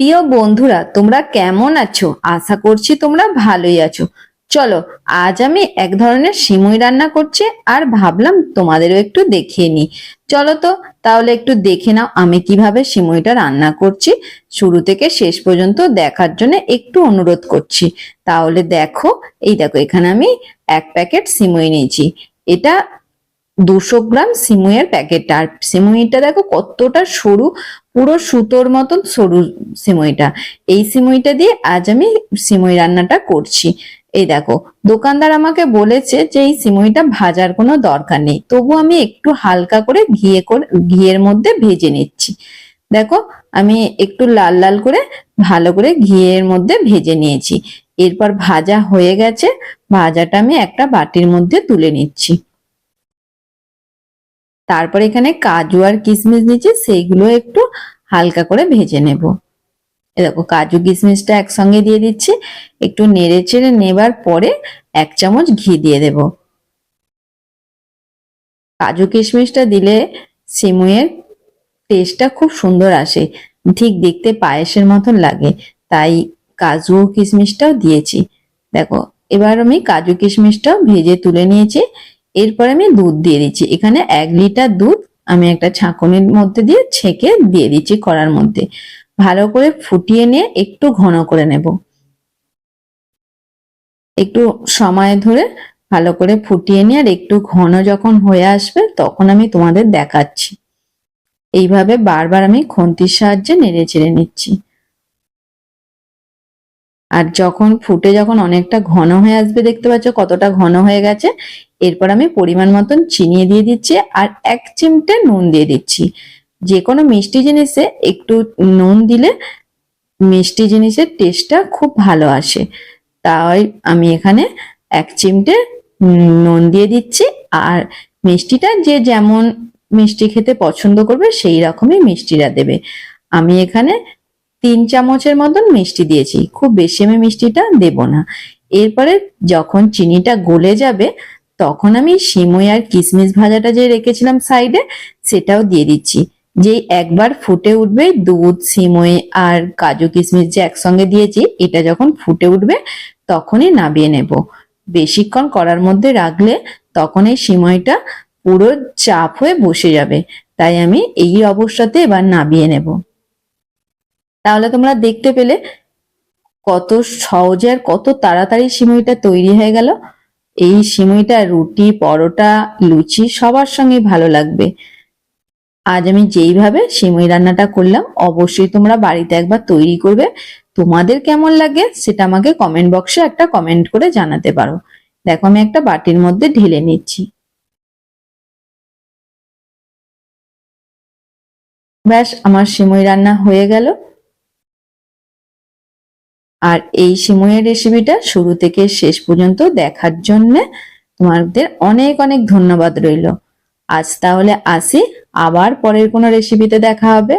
প্রিয় বন্ধুরা, তোমরা কেমন আছো? আশা করছি তোমরা ভালোই আছো। চলো, আজ আমি এক ধরনের সিমুই রান্না করছি আর ভাবলাম তোমাদেরও একটু দেখিয়ে নিই। চলো তো, তাহলে একটু দেখে নাও আমি কীভাবে সিমুইটা রান্না করছি। শুরু থেকে শেষ পর্যন্ত দেখার জন্য একটু অনুরোধ করছি। তাহলে দেখো, এই দেখো, এখানে আমি এক প্যাকেট সিমুই নিয়েছি। এটা দুশো গ্রাম সিমুইয়ের প্যাকেটটা আর সিমুইটা দেখো কতটা সরু পুরো সুতোর মতন সরু সিমুইটা। এই সিমুইটা দিয়ে আজ আমি সিমুই রান্নাটা করছি। এই দেখো, দোকানদার আমাকে বলেছে যে এই সিমুইটা ভাজার কোনো দরকার নেই। তবু আমি একটু হালকা করে ঘিয়ে করে, ঘিয়ের মধ্যে ভেজে নিচ্ছি। দেখো, আমি একটু লাল লাল করে ভালো করে ঘিয়ের মধ্যে ভেজে নিয়েছি। এরপর ভাজা হয়ে গেছে। ভাজাটা আমি একটা বাটির মধ্যে তুলে নিচ্ছি। তারপর এখানে কাজু আর কিশমিশ নিচ্ছি সেইগুলো একটু হালকা করে ভেজে নেব। এ দেখো, কাজু কিশমিশটা একসঙ্গে দিয়ে দিচ্ছি। একটু নেড়ে চেড়ে নেবার পরে এক চামচ ঘি দিয়ে দেব। কাজু কিশমিশটা দিলে সিমুয়ের টেস্টটা খুব সুন্দর আসে। ঠিক দেখতে পায়েসের মতন লাগে। তাই কাজু কিশমিশটাও দিয়েছি। দেখো, এবার আমি কাজু কিশমিশটাও ভেজে তুলে নিয়েছি। এরপর আমি দুধ দিয়ে দিচ্ছি। এখানে এক লিটার দুধ আমি একটা ছাঁকনির মধ্যে দিয়ে ছেঁকে দিয়ে দিচ্ছি কড়ার মধ্যে। ভালো করে ফুটিয়ে নিয়ে একটু ঘন করে নেব। একটু সময় ধরে ভালো করে ফুটিয়ে নিয়ে আর একটু ঘন যখন হয়ে আসবে তখন আমি তোমাদের দেখাচ্ছি। এইভাবে বারবার আমি খন্তির সাহায্যে নেড়ে চেড়ে নিচ্ছি। আর যখন ফুটে যখন অনেকটা ঘন হয়ে আসবে, দেখতে পাচ্ছ কতটা ঘন হয়ে গেছে। এরপর আমি পরিমাণ মতন চিনি দিয়ে দিচ্ছি আর এক চিমটে নুন দিয়ে দিচ্ছি। যে কোনো মিষ্টি জিনিসে একটু নুন দিলে মিষ্টি জিনিসের টেস্টটা খুব ভালো আসে। তাই আমি এখানে এক চিমটে নুন দিয়ে দিচ্ছি আর মিষ্টিটা যে যেমন মিষ্টি খেতে পছন্দ করবে, সেই রকমই মিষ্টিটা দেবে। আমি এখানে তিন চামচের মতন মিষ্টি দিয়েছি। খুব বেশি আমি মিষ্টিটা দেব না। এরপরে যখন চিনিটা গলে যাবে, তখন আমি সিমই আর কিশমিশ ভাজাটা যে রেখেছিলাম সাইডে, সেটাও দিয়ে দিচ্ছি। যে একবার ফুটে উঠবে, দুধ, সিমই আর কাজু কিশমিশ যে একসঙ্গে দিয়েছি, এটা যখন ফুটে উঠবে, তখনই নাবিয়ে নেব। বেশিক্ষণ করার মধ্যে রাখলে তখন এই সিমইটা পুরো চাপ হয়ে বসে যাবে। তাই আমি এই অবস্থাতে এবার নাবিয়ে নেব। তাহলে তোমরা দেখতে পেলে কত সহজে আর কত তাড়াতাড়ি সিমইটা তৈরি হয়ে গেল। এই সিমইটা, রুটি, পরোটা, লুচি সবার সঙ্গে ভালো লাগবে। আজ আমি যেইভাবে সিমই রান্নাটা করলাম, অবশ্যই তোমরা বাড়িতে একবার তৈরি করবে। তোমাদের কেমন লাগে সেটা আমাকে কমেন্ট বক্সে একটা কমেন্ট করে জানাতে পারো। দেখো, আমি একটা বাটির মধ্যে ঢেলে নিচ্ছি। ব্যাস, আমার সিমই রান্না হয়ে গেল। আর এই সিমইয়ের রেসিপিটা শুরু থেকে শেষ পর্যন্ত দেখার জন্য তোমাদের অনেক অনেক ধন্যবাদ রইল। আজ তাহলে আসি, আবার পরের কোনো রেসিপিতে দেখা হবে।